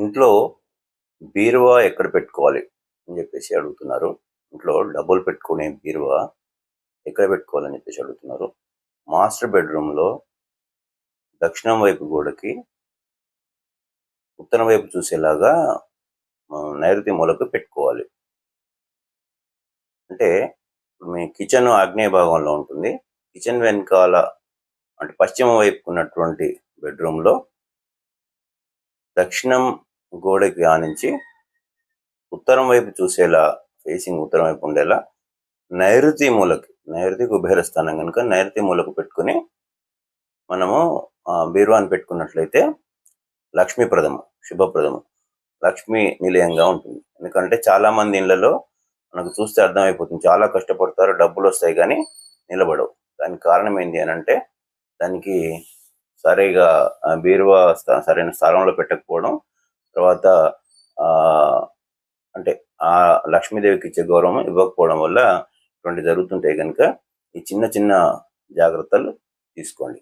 ఇంట్లో బీరువా ఎక్కడ పెట్టుకోవాలి అని చెప్పేసి అడుగుతున్నారు. ఇంట్లో డబ్బులు పెట్టుకునే బీరువా ఎక్కడ పెట్టుకోవాలని చెప్పేసి అడుగుతున్నారు. మాస్టర్ బెడ్రూమ్లో దక్షిణం వైపు గోడకి ఉత్తరం వైపు చూసేలాగా నైరుతి మూలకు పెట్టుకోవాలి. అంటే మీ కిచెన్ ఆగ్నేయ భాగంలో ఉంటుంది. కిచెన్ వెనకాల అంటే పశ్చిమ వైపు ఉన్నటువంటి బెడ్రూమ్లో దక్షిణం గోడకి ఆనించి ఉత్తరం వైపు చూసేలా ఫేసింగ్ ఉత్తరం వైపు ఉండేలా నైరుతి మూలకి నైరుతి కుబేర స్థానం కనుక నైరుతి మూలకు పెట్టుకుని మనము ఆ, బీరువాని పెట్టుకున్నట్లయితే లక్ష్మీప్రదము శుభప్రదము లక్ష్మీ నిలయంగా ఉంటుంది. ఎందుకంటే చాలా మంది ఇళ్ళలో మనకు చూస్తే అర్థమైపోతుంది చాలా కష్టపడతారు డబ్బులు వస్తాయి కానీ నిలబడవు. దానికి కారణం ఏంటి అని అంటే దానికి సరిగా బీరువా సరైన స్థానంలో పెట్టకపోవడం తర్వాత ఆ అంటే ఆ లక్ష్మీదేవికి ఇచ్చే గౌరవం ఇవ్వకపోవడం వల్ల ఇటువంటి జరుగుతుంటాయి కనుక ఈ చిన్న చిన్న జాగ్రత్తలు తీసుకోండి.